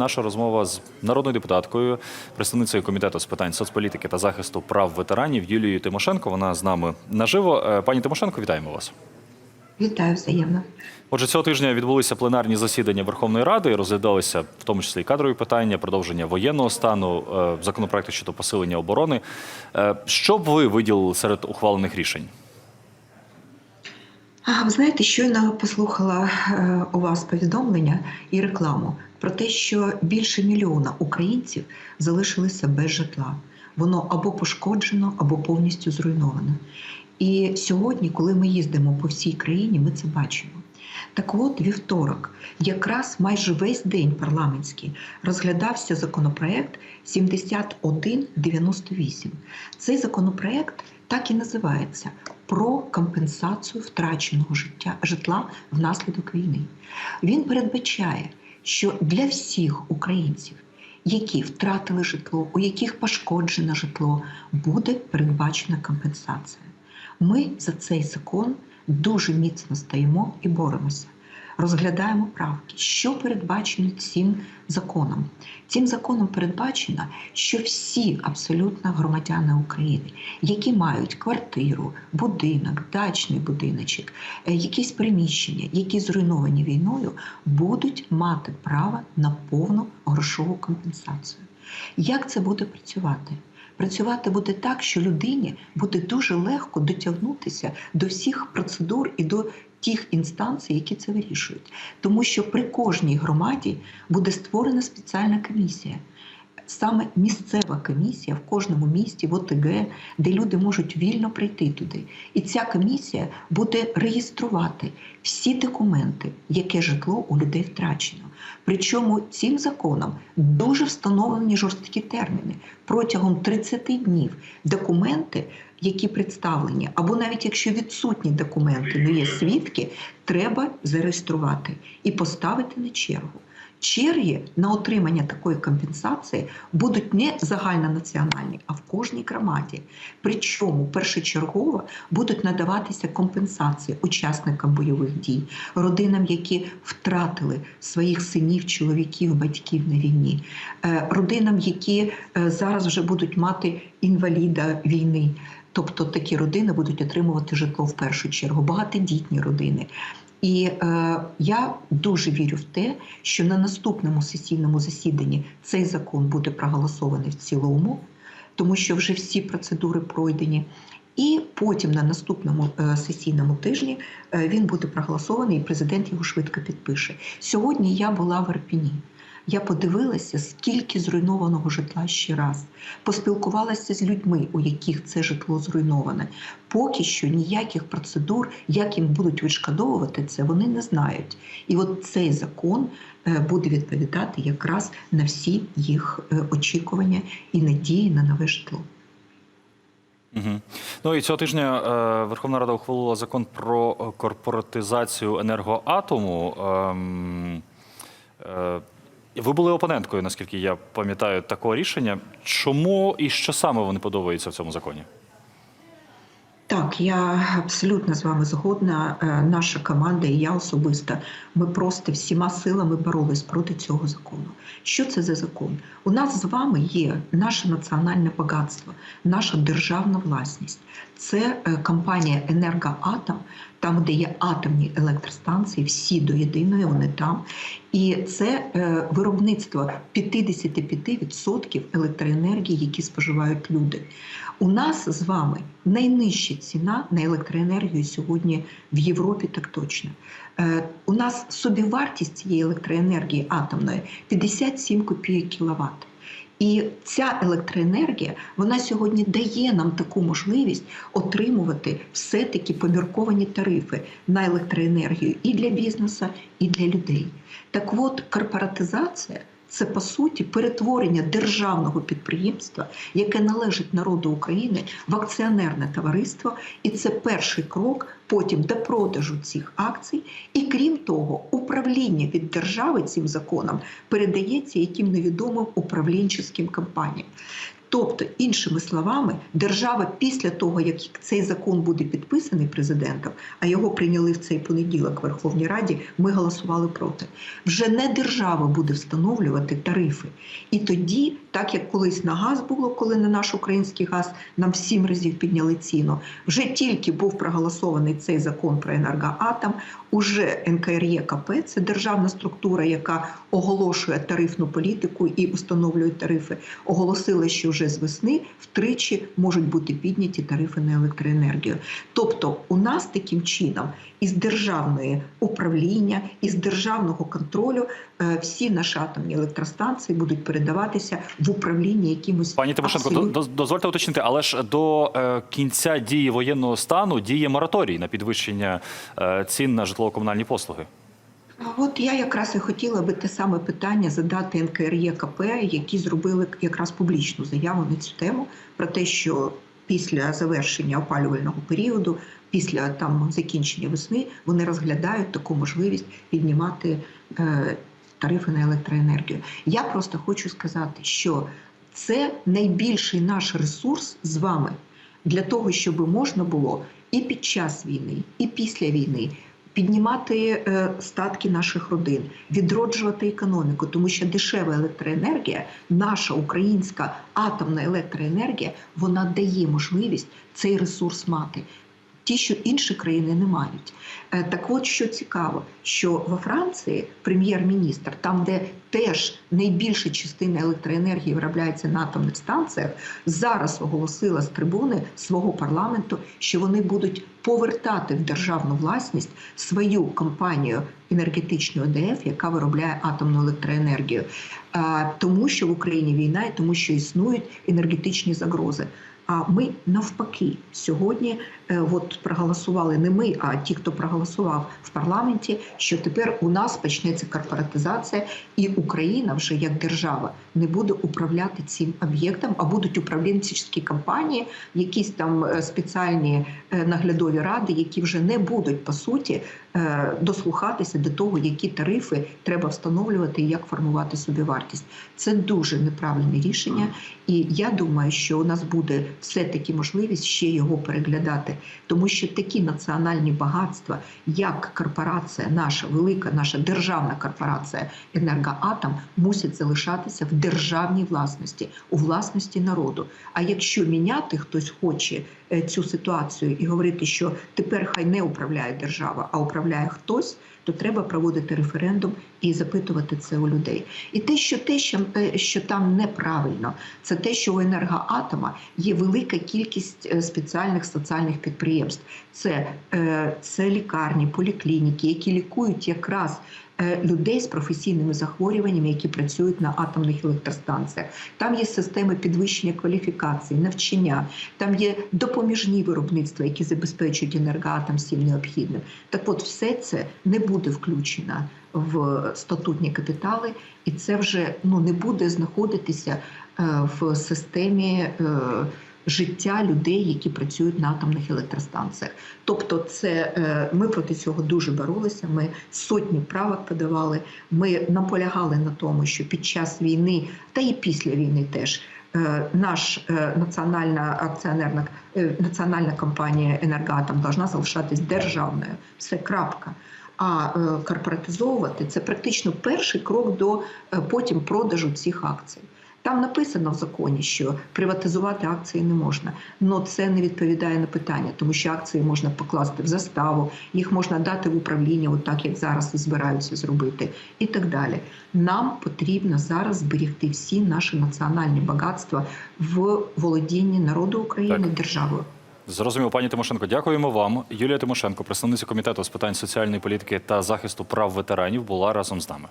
Наша розмова з народною депутаткою, представницею комітету з питань соцполітики та захисту прав ветеранів Юлією Тимошенко. Вона з нами наживо. Е, Пані Тимошенко, вітаємо вас. Вітаю взаємно. Отже, цього тижня відбулися пленарні засідання Верховної Ради. Розглядалися в тому числі і кадрові питання, продовження воєнного стану, е, законопроекти щодо посилення оборони. Е, Що б ви виділили серед ухвалених рішень? А ви знаєте, щойно послухала у вас повідомлення і рекламу про те, що більше мільйона українців залишилися без житла. Воно або пошкоджено, або повністю зруйновано. І сьогодні, коли ми їздимо по всій країні, ми це бачимо. Так от, вівторок, якраз майже весь день парламентський розглядався законопроект 7198. Цей законопроект так і називається про компенсацію втраченого життя житла внаслідок війни. Він передбачає, що для всіх українців, які втратили житло, у яких пошкоджене житло, буде передбачена компенсація. Ми за цей закон дуже міцно стоїмо і боремося. Розглядаємо правки, що передбачено цим законом. Цим законом передбачено, що всі абсолютно громадяни України, які мають квартиру, будинок, дачний будиночок, е, якісь приміщення, які зруйновані війною, будуть мати право на повну грошову компенсацію. Як це буде працювати? Працювати буде так, що людині буде дуже легко дотягнутися до всіх процедур і до тих інстанцій, які це вирішують. Тому що при кожній громаді буде створена спеціальна комісія. Саме місцева комісія в кожному місті, в ОТГ, де люди можуть вільно прийти туди. І ця комісія буде реєструвати всі документи, яке житло у людей втрачено. Причому цим законом дуже встановлені жорсткі терміни. Протягом 30 днів документи, які представлені, або навіть якщо відсутні документи, але є свідки, треба зареєструвати і поставити на чергу. Черги на отримання такої компенсації будуть не загальнонаціональні, а в кожній громаді. Причому першочергово будуть надаватися компенсації учасникам бойових дій, родинам, які втратили своїх синів, чоловіків, батьків на війні, е, родинам, які е, зараз вже будуть мати інваліда війни. Тобто такі родини будуть отримувати житло в першу чергу, багатодітні родини. І е, я дуже вірю в те, що на наступному сесійному засіданні цей закон буде проголосований в цілому, тому що вже всі процедури пройдені. І потім на наступному е, сесійному тижні е, він буде проголосований, і президент його швидко підпише. Сьогодні я була в Арпіні. Я подивилася, скільки зруйнованого житла ще раз, поспілкувалася з людьми, у яких це житло зруйноване. Поки що ніяких процедур, як їм будуть відшкодовувати це, вони не знають. І от цей закон е, буде відповідати якраз на всі їх е, очікування і надії на нове житло. Угу. Ну і цього тижня е, Верховна Рада ухвалила закон про е, корпоратизацію енергоатому. Ем, е, ви були опоненткою, наскільки я пам'ятаю, такого рішення. Чому і що саме вони подобаються в цьому законі? Так, я абсолютно з вами згодна. Е, Наша команда і я особисто. Ми просто всіма силами боролись проти цього закону. Що це за закон? У нас з вами є наше національне багатство, наша державна власність. Це е, компанія Енергоатом, там, де є атомні електростанції, всі до єдиної вони там. І це е, виробництво 55% електроенергії, які споживають люди. У нас з вами найнижча ціна на електроенергію сьогодні в Європі, так точно. Е, У нас собівартість цієї електроенергії атомної 57 копійок кіловат. І ця електроенергія вона сьогодні дає нам таку можливість отримувати все-таки помірковані тарифи на електроенергію і для бізнесу, і для людей. Так от корпоратизація. Це по суті перетворення державного підприємства, яке належить народу України, в акціонерне товариство, і це перший крок потім до продажу цих акцій. І крім того, управління від держави цим законом передається яким невідомим управлінчим компаніям. Тобто, іншими словами, держава після того, як цей закон буде підписаний президентом, а його прийняли в цей понеділок в Верховній Раді, ми голосували проти. Вже не держава буде встановлювати тарифи. І тоді, так як колись на газ було, коли на наш український газ нам сім разів підняли ціну, вже тільки був проголосований цей закон про енергоатом, уже НКРЄКП – це державна структура, яка оголошує тарифну політику і установлює тарифи, оголосила, що вже з весни втричі можуть бути підняті тарифи на електроенергію. Тобто, у нас таким чином із державної управління, із державного контролю е, всі наші атомні електростанції будуть передаватися в управління якимось Пані Тимошенко, абсолютно- до- до- дозвольте уточнити, але ж до е, кінця дії воєнного стану діє мораторій на підвищення е, цін на житлово-комунальні послуги. А От я якраз і хотіла би те саме питання задати НКРЄКП, які зробили якраз публічну заяву на цю тему про те, що після завершення опалювального періоду, після там закінчення весни, вони розглядають таку можливість піднімати е, тарифи на електроенергію. Я просто хочу сказати, що це найбільший наш ресурс з вами для того, щоб можна було і під час війни, і після війни піднімати е, статки наших родин, відроджувати економіку, тому що дешева електроенергія, наша українська атомна електроенергія, вона дає можливість цей ресурс мати. Ті, що інші країни не мають. Е, Так от що цікаво, що во Франції прем'єр-міністр, там, де теж найбільша частина електроенергії виробляється на атомних станціях, зараз оголосила з трибуни свого парламенту, що вони будуть повертати в державну власність свою компанію енергетичну ЕДФ, яка виробляє атомну електроенергію, Е, тому що в Україні війна і тому, що існують енергетичні загрози. А ми навпаки сьогодні е, от проголосували не ми, а ті, хто проголосував в парламенті, що тепер у нас почнеться корпоратизація, і Україна вже як держава не буде управляти цим об'єктом, а будуть управлінські компанії, якісь там е, спеціальні е, наглядові ради, які вже не будуть по суті дослухатися до того, які тарифи треба встановлювати і як формувати собівартість. Це дуже неправильне рішення, і я думаю, що у нас буде все-таки можливість ще його переглядати, тому що такі національні багатства, як корпорація, наша велика, наша державна корпорація енергоатом, мусять залишатися в державній власності, у власності народу. А якщо міняти хтось хоче е, цю ситуацію і говорити, що тепер хай не управляє держава, а управляє хтось, то треба проводити референдум і запитувати це у людей. І те, що те, що, е, там неправильно, це те, що у енергоатома є велика кількість е, спеціальних соціальних підприємств. Це, е, це лікарні, поліклініки, які лікують якраз. Е, Людей з професійними захворюваннями, які працюють на атомних електростанціях, там є системи підвищення кваліфікації, навчання, там є допоміжні виробництва, які забезпечують енергоатом всім необхідним. Так от, все це не буде включено в статутні капітали, і це вже ну не буде знаходитися е, в системі. Життя людей, які працюють на атомних електростанціях, тобто, це е, ми проти цього дуже боролися. Ми сотні правок подавали. Ми наполягали на тому, що під час війни та і після війни теж е, наш е, національна акціонерна національна компанія енергоатом должна залишатись державною. Все крапка. А корпоратизовувати це практично перший крок до потім продажу цих акцій. Там написано в законі, що приватизувати акції не можна. але це не відповідає на питання, тому що акції можна покласти в заставу, їх можна дати в управління, отак як зараз і збираються зробити, і так далі. Нам потрібно зараз зберегти всі наші національні багатства в володінні народу України Так. державою. Зрозуміло, пані Тимошенко, дякуємо вам. Юлія Тимошенко, представниця комітету з питань соціальної політики та захисту прав ветеранів, була разом з нами.